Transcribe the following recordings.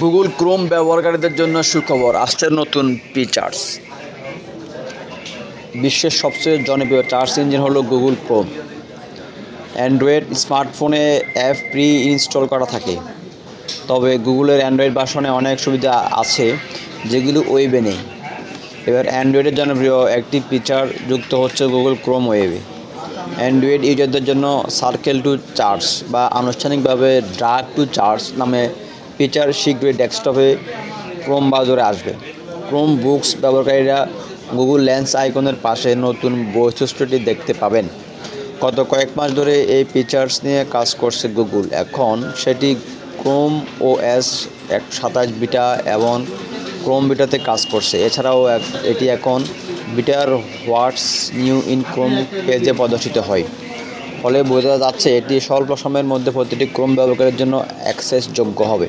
Google Chrome ব্যবহারকারীদের জন্য সুখবর, আসছে নতুন ফিচার্স বিশ্বের সবচেয়ে জনপ্রিয় চার্জ ইঞ্জিন হলো গুগল ক্রোম অ্যান্ড্রয়েড স্মার্টফোনে অ্যাপ প্রি ইনস্টল করা থাকে। তবে গুগলের অ্যান্ড্রয়েড ভার্সনে অনেক সুবিধা আছে, যেগুলো ওয়েবে নেই। এবার অ্যান্ড্রয়েডের জনপ্রিয় একটি ফিচার যুক্ত হচ্ছে গুগল ক্রোম ওয়েবে অ্যান্ড্রয়েড ইউজারদের জন্য সার্কেল টু চার্জ বা আনুষ্ঠানিকভাবে ড্রাগ টু চার্জ নামে ফিচার শীঘ্রই ডেস্কটপে ক্রোম ব্রাউজারে আসবে। ক্রোম বুকস ব্যবহারকারীরা গুগল লেন্স আইকনের পাশে নতুন বৈশিষ্ট্যটি দেখতে পাবেন। গত কয়েক মাস ধরে এই ফিচার্স নিয়ে কাজ করছে গুগল। এখন সেটি ক্রোম ও এস এক সাতাশ বিটা এবং ক্রোম বিটাতে কাজ করছে। এছাড়াও এটি এখন বিটার হোয়াটস নিউ ইন ক্রোম পেজে প্রদর্শিত হয়। ফলে বোঝা যাচ্ছে এটি স্বল্প সময়ের মধ্যে প্রতিটি ক্রোম ব্যবহারের জন্য অ্যাক্সেসযোগ্য হবে।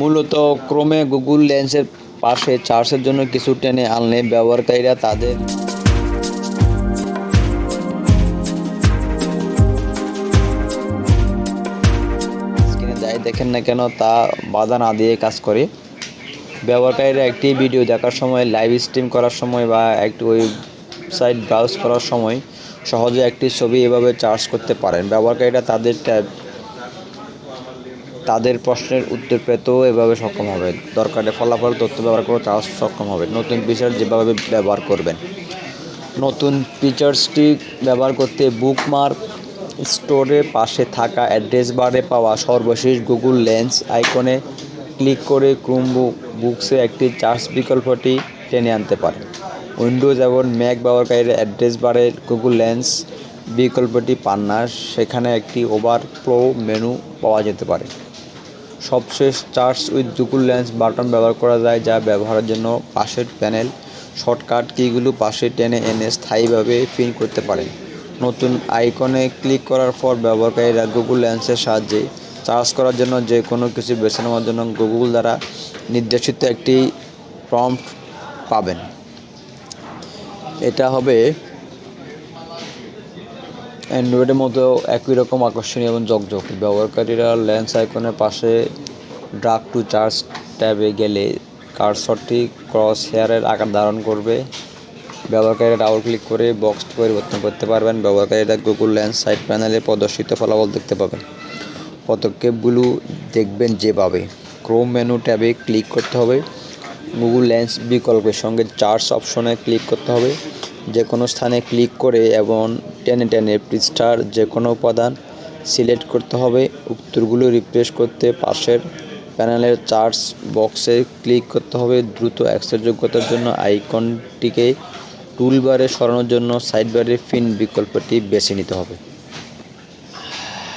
মূলত ক্রোমে গুগল লেন্সের পাশে চার্জের জন্য কিছু টেনে আনলে ব্যবহারকারীরা তাদের যাই দেখেন না কেন তা বাধা না দিয়ে কাজ করে। ব্যবহারকারীরা একটি ভিডিও দেখার সময়, লাইভ স্ট্রিম করার সময় বা একটি ওয়েবসাইট ব্রাউজ করার সময় সহজে একটি ছবি এভাবে চার্জ করতে পারেন। ব্যবহারকারীরা তাদের ট্যাব তাদের প্রশ্নের উত্তর পেতেও এভাবে সক্ষম হবে। দরকারে ফলাফল, তথ্য ব্যবহার করে চার্জ সক্ষম হবে। নতুন ফিচার যেভাবে ব্যবহার করবেন। নতুন ফিচার্সটি ব্যবহার করতে বুকমার্ক স্টোরের পাশে থাকা অ্যাড্রেস বারে পাওয়া সর্বশেষ গুগল লেন্স আইকনে ক্লিক করে ক্রোম বুকসে একটি চার্জ বিকল্পটি টেনে আনতে পারে। উইন্ডোজ এবং ম্যাক ব্যবহারকারীরা অ্যাড্রেস বারে গুগল লেন্স বিকল্পটি পান না, সেখানে একটি ওভারফ্লো মেনু পাওয়া যেতে পারে। সবশেষ search with Google lens button ব্যবহার করা যায়, যা ব্যবহারের জন্য পাশের প্যানেল, শর্টকাট কিগুলো পাশে টেনে এনে স্থায়ীভাবে পিন করতে পারেন। নতুন আইকনে ক্লিক করার পর ব্যবহারকারীরা গুগল লেন্সের সাহায্যে চার্জ করার জন্য যে কোনো কিছু বেছে নেওয়ার জন্য গুগল দ্বারা নির্দেশিত একটি প্রম্পট পাবেন। এটা হবে অ্যান্ড্রয়েডের মতো একই রকম আকর্ষণীয় এবং জকজক ব্যবহারকারীরা লেন্স আইকনের পাশে ড্রাগ টু চার্জ ট্যাবে গেলে কার্সরটি ক্রস হেয়ারের আকার ধারণ করবে। ব্যবহারকারীরা ডাবল ক্লিক করে বক্স পরিবর্তন করতে পারবেন। ব্যবহারকারীরা গুগল লেন্স সাইড প্যানেলে প্রদর্শিত ফলাফল দেখতে পাবেন। পদক্ষেপগুলো দেখবেন যেভাবে। ক্রোম মেনু ট্যাবে ক্লিক করতে হবে। গুগল লেন্স বিকল্পের সঙ্গে চার্জ অপশনে ক্লিক করতে হবে। যে কোনো স্থানে ক্লিক করে এবং টেনে টেনে পৃষ্ঠার যে কোনো উপাদান সিলেক্ট করতে হবে। উত্তরগুলো রিফ্রেশ করতে পাশের প্যানেলের চার্জ বক্সে ক্লিক করতে হবে। দ্রুত অ্যাক্সেসযোগ্যতার জন্য আইকনটিকে টুলবারে সরানোর জন্য সাইডবারে ফিন বিকল্পটি বেছে নিতে হবে।